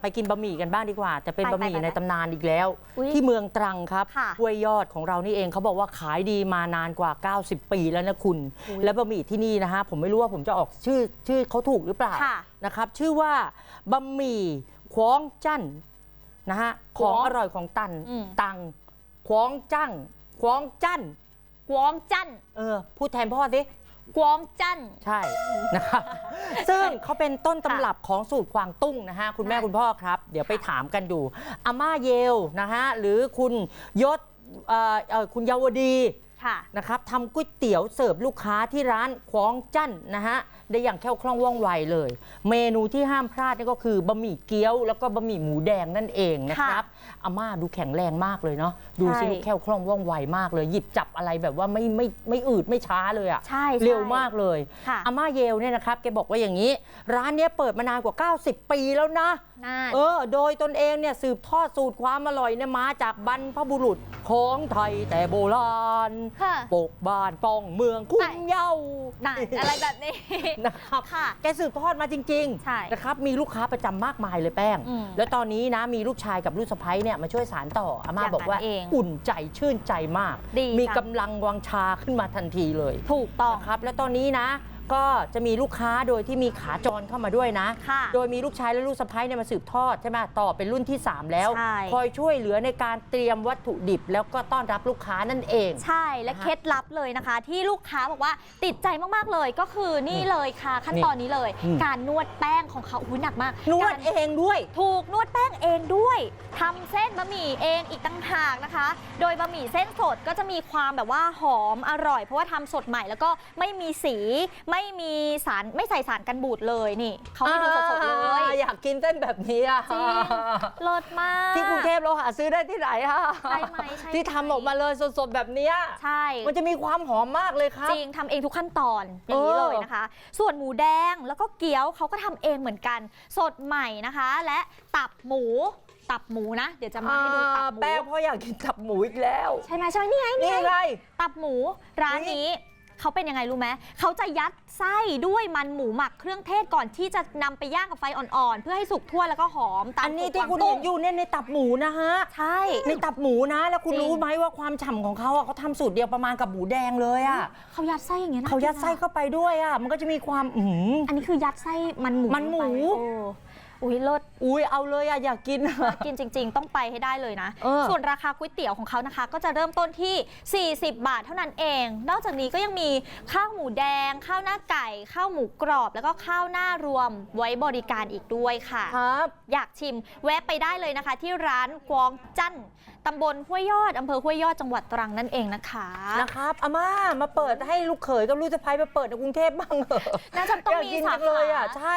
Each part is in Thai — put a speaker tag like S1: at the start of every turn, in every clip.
S1: ไปกินบะหมี่กันบ้างดีกว่า แต่เป็น
S2: ไป
S1: บะหมี่
S2: ไปไป
S1: ในตำนานอีกแล้ว
S2: อุ๊ย
S1: ที่เมืองตรังครับ
S2: ค่ะ
S1: ห้วยยอดของเรานี่เองเขาบอกว่าขายดีมานานกว่า 90 ปีแล้วนะคุณ
S2: อุ๊ย
S1: และบะหมี่ที่นี่นะฮะผมไม่รู้ว่าผมจะออกชื่อชื่อเขาถูกหรือเปล่า
S2: ค่ะ
S1: นะครับ ชื่อว่าบะหมี่คว้องจั่นนะฮะของ
S2: คว้อง
S1: อร่อยของตัน
S2: อืม
S1: ตังคว้องจั่งคว้องจั่น
S2: กวองจัน
S1: เออ พูดแทนพ่อสิ
S2: กวองจัน
S1: ใช่นะครับ ซึ่งเขาเป็นต้นตำรับของสูตรกวางตุ้งนะฮะคุณแม่
S2: ค่ะ
S1: คุณพ่อครับ เดี๋ยวไปถามกันดูอาม่าเยลนะฮะหรือคุณยศเอ่อเอ่อคุณเยาวดี
S2: ค่ะ
S1: นะครับทำก๋วยเตี๋ยวเสิร์ฟลูกค้าที่ร้านคว้องจั่นนะฮะ ได้อย่างแคล่วคล่องว่องไวเลย เมนูที่ห้ามพลาดนี่ก็คือบะหมี่เกี๊ยว แล้วก็บะหมี่หมูแดงนั่นเองนะครับอาม่าดูแข็งแรงมากเลยเนาะดูสิ
S2: ใช่
S1: ลูกแคล่วคล่องว่องไวมากเลย หยิบจับอะไรแบบว่าไม่ไม่ไม่อืดไม่ช้าเลยอะ
S2: ใช่ใช่
S1: เร็วมากเลย
S2: ค่ะ
S1: อาม่าเยลเนี่ยนะครับแกบอกว่าอย่างนี้ ร้านเนี้ยเปิดมานานกว่า 90 ปีแล้วนะ
S2: น่า
S1: เออ โดยตนเองเนี่ยสืบทอดสูตรความอร่อยเนี่ยมาจากบรรพบุรุษของไทยแต่โบราณ
S2: ค่ะ
S1: ปกบ้านป้องเมืองคุ้มเย้า
S2: น่าอะไรแบบนี้
S1: นะครับ
S2: ค่ะ
S1: แกสืบทอดมาจริง
S2: ใช่
S1: ๆนะครับมีลูกค้าประจำมากมายเลยแป้ง
S2: อืม
S1: แล้วตอนนี้นะมีลูกชายกับลูกสะใภ้เนี่ยมาช่วยสารต่ออาม่า
S2: อย่างนั้น
S1: บอกว่า
S2: เอง
S1: อุ่นใจชื่นใจมาก
S2: ดี
S1: มี
S2: จัง
S1: กำลังวังชาขึ้นมาทันทีเลย
S2: ถูกต้อง
S1: นะครับและตอนนี้นะ ก็จะมีลูกค้าโดยที่มีขาจรเข้ามาด้วยนะ
S2: ค่ะ
S1: โดยมีลูกชายและลูกสะใภ้เนี่ยมาสืบทอดใช่ไหมต่อเป็นรุ่นที่ 3 แล้ว
S2: ใช่
S1: คอยช่วยเหลือในการเตรียมวัตถุดิบ แล้วก็ต้อนรับลูกค้านั่นเอง
S2: ใช่และ
S1: นะฮะ
S2: เคล็ดลับเลยนะคะ ที่ลูกค้าบอกว่าติดใจมากๆเลยก็คือนี่เลยค่ะ ขั้นตอนนี้เลย
S1: อืม
S2: การนวดแป้งของเขาอุ้ยหนักมาก
S1: นวด
S2: การ
S1: เองด้วย
S2: ถูกนวดแป้งเองด้วยทำเส้นบะหมี่เองอีกต่างหากนะคะ โดยบะหมี่เส้นสดก็จะมีความแบบว่าหอมอร่อย เพราะว่าทำสดใหม่แล้วก็ไม่มีสีไม่มีสารไม่ใส่สารกันบูดเลยนี่เขาให้ดูสดๆเลย
S1: อ่าอยากกินเส้นแบบนี้อะ
S2: จริงเลิศมาก
S1: ที่กรุงเทพเราหาซื้อได้ที่ไหนอะ
S2: ใช่ไหมใช่ไหม
S1: ที่ทำออกมาเลยสดๆแบบเนี้ย
S2: ใช่
S1: มันจะมีความหอมมากเลยครับ
S2: จริงทำเองทุกขั้นตอนอย่างนี้
S1: เออ
S2: เลยนะคะ ส่วนหมูแดงแล้วก็เกี๊ยวเขาก็ทำเองเหมือนกัน สดใหม่นะคะ และตับหมูตับหมูนะ เดี๋ยวจะมาให้ดูตับหมู
S1: แป้งเพราะอยากกินตับหมูอีกแล้ว
S2: ใช่ไหมใช่ไหมนี่ไงนี่
S1: นี่
S2: ไง
S1: ไง
S2: ตับหมูร้านนี้ เขาเป็นยังไงรู้ไหมเขาจะยัดไส้ด้วยมันหมูหมักเครื่องเทศก่อนที่จะนำไปย่างกับไฟอ่อนๆ เพื่อให้สุกทั่วแล้วก็หอมตาม
S1: อันนี้
S2: สูตร
S1: ที่คุณ
S2: กวาง
S1: เห็นอยู่เนี่ยในตับหมูนะฮะ
S2: ใช่
S1: ในตับหมูนะ แล้วคุณ
S2: จริง
S1: รู้ไหมว่าความฉ่ำของเขาอะเขาทำสูตรเดียวประมาณกับหมูแดงเลยอะ
S2: เขายัดไส้อย่างเงี้ยนะ
S1: เขายัดไส้เข้าไปด้วยอะมันก็จะมีความอือหือ
S2: อันนี้คือยัดไส้มันหมู
S1: มันหมู
S2: ลงไปโอ้ อุ้ยเลิศ
S1: อุ้ยเอาเลยอะอยากกินอะ
S2: น่ากินจริง ๆ ต้องไปให้ได้เลยนะ
S1: เออ
S2: ส่วนราคาก๋วยเตี๋ยวของเขานะคะ ก็จะเริ่มต้นที่ 40 บาทเท่านั้นเอง นอกจากนี้ก็ยังมีข้าวหมูแดง ข้าวหน้าไก่ ข้าวหมูกรอบ แล้วก็ข้าวหน้ารวมไว้บริการอีกด้วยค่ะ
S1: ครับ
S2: อยากชิมแวะไปได้เลยนะคะ ที่ร้านกวองจั่นตำบลห้วยยอดอำเภอห้วยยอดจังหวัดตรังนั่นเองนะคะ
S1: นะครับอาม่ามาเปิดให้ลูกเขยกับลูกสะใภ้มาเปิดในกรุงเทพบ้างเหรอ
S2: น่าจะต้อง
S1: อยาก
S2: มี
S1: กิน
S2: สา
S1: จังเลยอะ
S2: ขา
S1: ใช่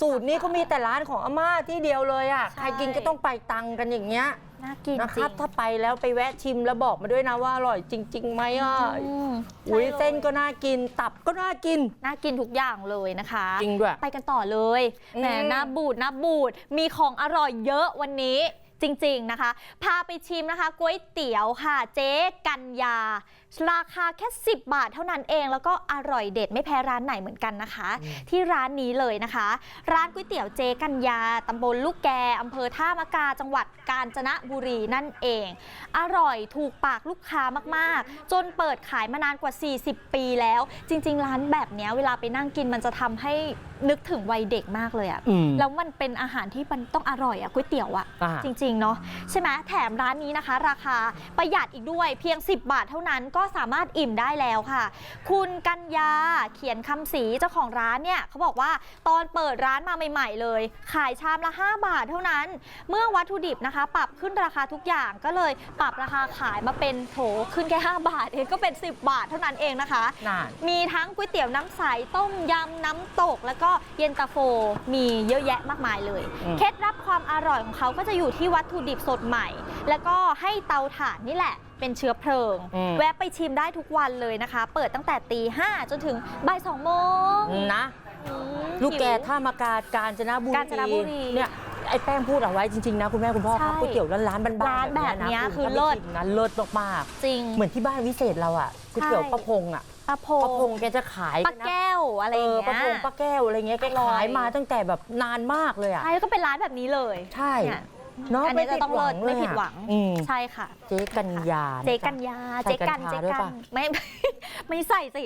S1: สูตรนี้ก็มีแต่ร้านของอาม่าที่เดียวเลยอะ
S2: ใช่
S1: ใครกินก็ต้องไปตังกันอย่างเงี้ย
S2: น่ากิน
S1: นะค
S2: จริ
S1: รับ
S2: ง
S1: ถ้าไปแล้วไปแวะชิมแล้วบอกมาด้วยนะว่าอร่อยจริงๆไหมอะ
S2: อืม
S1: อุ้ย
S2: ใช่ล
S1: เส้นก็น่ากินตับก็น่ากิน
S2: น่ากินทุกอย่างเลยนะคะ
S1: จริงด้วย
S2: ไปกันต่อเลย
S1: อืม
S2: แหมหน้าบูดหน้าบูดมีของอร่อยเยอะวันนี้จริง ๆนะคะ พาไปชิมนะคะก๋วยเตี๋ยวค่ะ เจ๊กัญญา ราคาแค่ 10 บาทเท่านั้นเอง แล้วก็อร่อยเด็ดไม่แพ้ร้านไหนเหมือนกันนะคะ ที่ร้านนี้เลยนะคะ ร้านก๋วยเตี๋ยวเจ๊กัญญาตำบลลูกแกอำเภอท่ามะกาจังหวัดกาญจนบุรีนั่นเอง อร่อยถูกปากลูกค้ามากๆ จนเปิดขายมานานกว่า 40 ปีแล้ว จริง ๆ ร้านแบบเนี้ยเวลาไปนั่งกินมันจะทำให้นึกถึงวัยเด็กมากเลยอะ
S1: อืม
S2: แล้วมันเป็นอาหารที่มันต้องอร่อยอะก๋วยเตี๋ยวอะ
S1: อ่า
S2: จริงๆเนาะใช่ไหมแถมร้านนี้นะคะ ราคาประหยัดอีกด้วยเพียง 10 บาทเท่านั้นก็สามารถอิ่มได้แล้วค่ะ คุณกัญญาเขียนคำศรีเจ้าของร้านเนี่ยเขาบอกว่าตอนเปิดร้านมาใหม่ ๆ เลย ขายชามละ 5 บาทเท่านั้น เมื่อวัตถุดิบนะคะ ปรับขึ้นราคาทุกอย่างก็เลยปรับราคาขายมาเป็นโถขึ้นแค่ 5 บาทเองก็เป็น 10 บาทเท่านั้นเองนะคะ
S1: น่าน
S2: มีทั้งก๋วยเตี๋ยวน้ำใส ต้มยำน้ำตก แล้วก็เย็นตาโฟมีเยอะแยะมากมายเลย
S1: อืม
S2: เคล็ดลับความอร่อยของเขาก็จะอยู่ที่วัตถุดิบสดใหม่ แล้วก็ให้เตาถ่านนี่แหละ เป็นเชื้อเพลิง
S1: อืม
S2: แวะไปชิมได้ทุกวันเลยนะคะ เปิดตั้งแต่ตีห้าจนถึงบ่ายสองโมง
S1: นะ
S2: อืม
S1: ลูกแก
S2: หิว
S1: ท่ามากาการจนบุรี
S2: กาญจนบุรี
S1: เนี่ยไอ้แป้งพูดเอาไว้จริง ๆ นะ คุณแม่คุณพ่อครับ
S2: ใช่
S1: ก๋วยเตี๋ยวร้านๆบ้านๆ
S2: ร้านแบบเนี้ยะคือ
S1: ถ้าไป
S2: เลิศ
S1: ชิมนะเลิศมาก
S2: จริง
S1: ๆเหมือนที่บ้านวิเศษเราอะก๋วยเตี๋ยว
S2: ใช่
S1: ป้าพงอะ
S2: ป้าพ
S1: ป้าพ
S2: ง
S1: งแกจะขาย
S2: ป้าแก้วอะไรอย่าง
S1: เออ
S2: เงี้ย
S1: ป้าพงป้าแก้วอะไรเงี้ยแก
S2: อร่อย
S1: ขายมาตั้งแต่แบบนานมากเลยอะ
S2: ใช่แล้วก็เป็นร้านแบบนี้เลย
S1: ใช่
S2: เนี่ย
S1: เนาะ
S2: อันนี้จะต้องเลิศ
S1: ล
S2: ไม่
S1: ย
S2: ผิด
S1: อะ
S2: หวัง
S1: อืม
S2: ใช่ค่ะ
S1: เจ๊กัญญา
S2: เจ๊กัญญา
S1: ใส่
S2: เจ๊กัน
S1: กัญชา
S2: เจ๊
S1: ด้วย
S2: กั
S1: ปะ
S2: นไม่ไม่ใส่สิ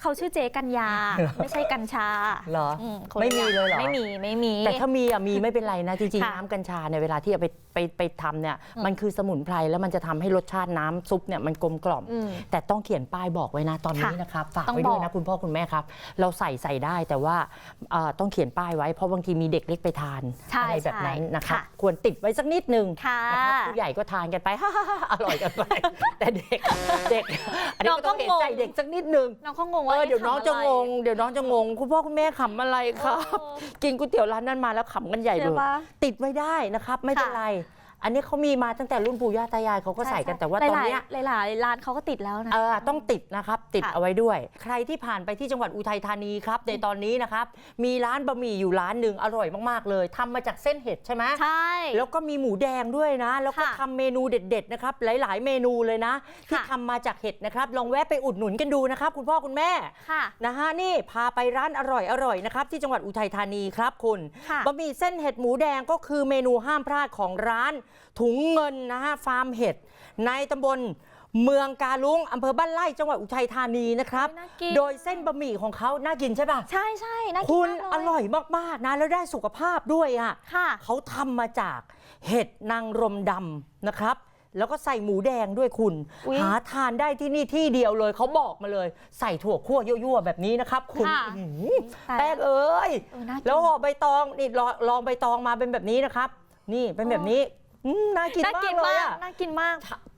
S2: เขาชื่อเจ๊กัญญาไม่ใช่กัญชา
S1: เหรอ
S2: อืคน
S1: ไม่มีา
S2: ง
S1: เลยเหรอ
S2: ไม่มีไม่มี
S1: แต่ถ้ามีอะมีไม่เป็นไรนะจริงๆ
S2: ค่ะ
S1: น้ำกัญชาในยเวลาที่เอาไปไปไปทำเนี่ย
S2: อืม
S1: มันคือสมุนไพรแล้วมันจะทำให้รสชาติน้ำซุปเนี่ยมันกลมกล่อม
S2: อืม
S1: แต่ต้องเขียนป้ายบอกไว้นะตอนนี้
S2: ค่ะ
S1: นะครับฝาก
S2: ต้อง
S1: ไว้ด้วย
S2: บอ
S1: นะ
S2: ก
S1: คุณพ่อคุณแม่ครับ เราใส่ใส่ได้แต่ว่าเอ่อต้องเขียนป้ายไว้เพราะบางทีมีเด็กเล็กไปทาน
S2: ใช่
S1: อะไรแบบนั้น
S2: ใช่
S1: นะครับ
S2: ค่ะ
S1: ควรติดไว้สักนิดนึง
S2: ค่ะ
S1: นะครับผู้ใหญ่ก็ทานกันไปอร่อยกันไป แต่เด็กเด็กอันนี้
S2: น้อง
S1: ก็ต้อง
S2: ก็
S1: เห็นใจ
S2: งง
S1: เด็กสักนิดนึง
S2: น้องเขางง
S1: เอ
S2: ว่า
S1: อเดี๋ยวน้องจะงง
S2: ทำไร
S1: เดี๋ยวน้องจะงง คุณพ่อคุณแม่ขำอะไรครับ
S2: เออ
S1: กินก๋วยเตี๋ยวร้านนั้นมาแล้วขำกันใหญ่เล
S2: ใช่
S1: ย
S2: ปะ
S1: ติดไว้ได้นะครับ ไม่เป็น
S2: ค่ะ
S1: ไร อันนี้เขามีมาตั้งแต่รุ่นปู่ย่าตายายเขาก็ใส่กันแต่ว่าตอนเนี้ย
S2: หลายๆหลายๆร้านเขาก็ติดแล้วนะ
S1: เออต้องติดนะครับติด
S2: ค่ะ
S1: เอาไว้ด้วย ใครที่ผ่านไปที่จังหวัดอุทัยธานีครับในตอนนี้นะครับมีร้านบะหมี่อยู่ร้านหนึ่งอร่อยมากๆเลยทำมาจากเส้นเห็ดใช่ไหม
S2: ใช่
S1: แล้วก็มีหมูแดงด้วยนะ แล้วก็
S2: ค่ะ
S1: ทำเมนูเด็ด ๆ นะครับ หลาย ๆ เมนูเลยนะ ที่
S2: ค่ะ
S1: ทำมาจากเห็ดนะครับ ลองแวะไปอุดหนุนกันดูนะครับ คุณพ่อคุณแม่
S2: ค่ะ
S1: นะฮะนี่พาไปร้านอร่อยอร่อยนะครับที่จังหวัดอุทัยธานีครับคุณ
S2: ค่ะ
S1: บะหมี่เส้นเห็ดหมูแดงก็คือเมนูห้ามพลาดของร้านถุงเงินนะฮะฟาร์มเห็ดในตำบลเมืองกาลุงอำเภอบ้านไร่จังหวัดอุทัยธานีนะครับ
S2: น่ากิน
S1: โดยเส้นบะหมี่ของเขาน่ากินใช่ปะ
S2: ใช่ใช่น่ากิน
S1: คุณ
S2: มากเล
S1: อร่อยมาก ๆ นะ แล้วได้สุขภาพด้วยอะ
S2: ค่ะ
S1: เขาทำมาจากเห็ดนางรมดำนะครับ แล้วก็ใส่หมูแดงด้วยคุณ
S2: อุ๊ย
S1: หาทานได้ที่นี่ที่เดียวเลย เขาบอกมาเลย ใส่ถั่วคั่วยั่วๆแบบนี้นะครับ คุณ
S2: ค่ะ
S1: อื้อหือ
S2: ตาย
S1: แป้งเอ้ย
S2: เออน่ากิน
S1: แล้วห่อใบตองนี่ลองลองใบตองมาเป็นแบบนี้นะครับ นี่เป็นแบบนี้ อืมน่ากิน
S2: น่ากิ
S1: มาก
S2: น
S1: เลย
S2: มาก
S1: อะ
S2: น่ากินมาก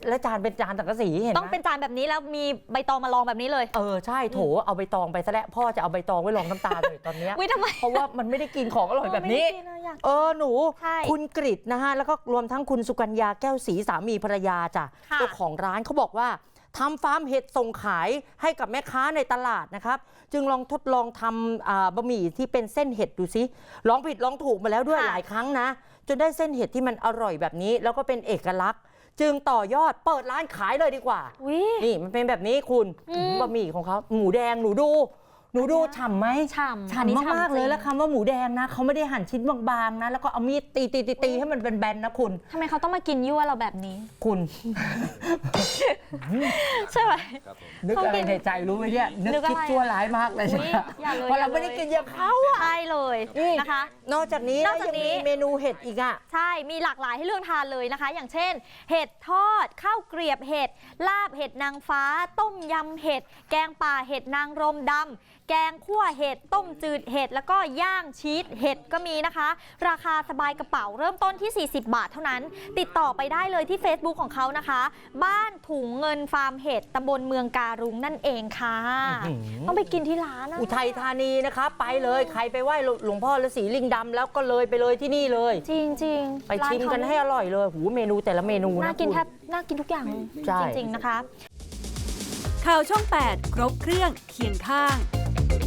S1: และจานเป็นจานสังกะสีเห็นไหม
S2: ต้องเป็นจานแบบนี้แล้วมีใบตองมาลองแบบนี้เลย
S1: เออใช่โถเอาใบตองไปซะแล้วพ่อจะเอาใบตองไว้รองน้ำตาเลยตอนเนี้ย
S2: วิทำไม
S1: เพราะว่ามันไม่ได้กินของอร่อยแบบนี้
S2: ไม่ได้กิอะอยาก
S1: เออหนู
S2: ใช่
S1: คุณกริตนะฮะ แล้วก็รวมทั้งคุณสุกัญญาแก้วศรีสามีภรรยาจ้ะ
S2: ค่ะ
S1: เจ้าของร้านเขาบอกว่า ทำฟาร์มเห็ดส่งขายให้กับแม่ค้าในตลาดนะครับ จึงลองทดลองทำอ่าบะหมี่ที่เป็นเส้นเห็ดดูซิลองผิดลองถูกมาแล้วด้วย
S2: ค่ะ
S1: หลายครั้งนะ จนได้เส้นเห็ดที่มันอร่อยแบบนี้ แล้วก็เป็นเอกลักษณ์ จึงต่อยอดเปิดร้านขายเลยดีกว่า
S2: วิ
S1: นี่มันเป็นแบบนี้คุณ
S2: อืม
S1: บะหมี่ของเขาหมูแดงหนูดู หนูดูฉ่ำไหม
S2: ฉ่ำอันนี้
S1: ฉ่ำมากๆเลย
S2: จริง
S1: แล้วคำว่าหมูแดงนะเขาไม่ได้หั่นชิ้นบางๆนะ แล้วก็เอามีดตีตีตีตีให้มันเป็นแบนๆนะคุณ
S2: ทำไมเขาต้องมากินยั่วเราแบบนี้
S1: คุณ
S2: ใช่ไหม
S1: นึก
S2: เขา
S1: อะไร
S2: กิน
S1: ในใจรู้ไหมเนี่ยนึก
S2: นึกอะไร
S1: คิดชั่วร้ายมากเลย
S2: อุ๊ย
S1: ใช่ไหม
S2: อย่าเลย
S1: เพราะเรา
S2: อย่าเลย
S1: ไม่ได้กินอย่างเขาอะ
S2: ใช่เลย
S1: อืม
S2: นะคะ
S1: นอกจากนี้
S2: นอกจากนี้
S1: ยังมีเมนูเห็ดอีกอะ
S2: ใช่มีหลากหลายให้เลือกทานเลยนะคะ อย่างเช่น เห็ดทอดข้าวเกรียบเห็ดลาบเห็ดนางฟ้า ต้มยำเห็ดแกงป่าเห็ดนางรมดำแกงคั่วเห็ดต้มจืดเห็ดแล้วก็ย่างชีสเห็ดก็มีนะคะ ราคาสบายกระเป๋าเริ่มต้นที่ 40 บาทเท่านั้น ติดต่อไปได้เลยที่ Facebook ของเขานะคะ บ้านถุงเงินฟาร์มเห็ดตำบลเมืองการุงนั่นเองค่ะ
S1: อื้อหือ
S2: ต้องไปกินที่ร้านนะ
S1: อุทัยธานีนะครับไปเลยใครไปไหว้หลวงพ่อฤาษีลิงดำแล้วก็เลยไปเลยที่นี่เลย
S2: จริงจริง
S1: ไปชิมกันให้อร่อยเลยหูเมนูแต่ละเมนูนะ
S2: น่ากิน
S1: คุณ
S2: แทบน่ากินทุกอย่างเลย
S1: ใช่
S2: จริงๆนะคะ
S3: ข่าวช่อง 8 ครบเครื่องเคียงข้าง Thank you.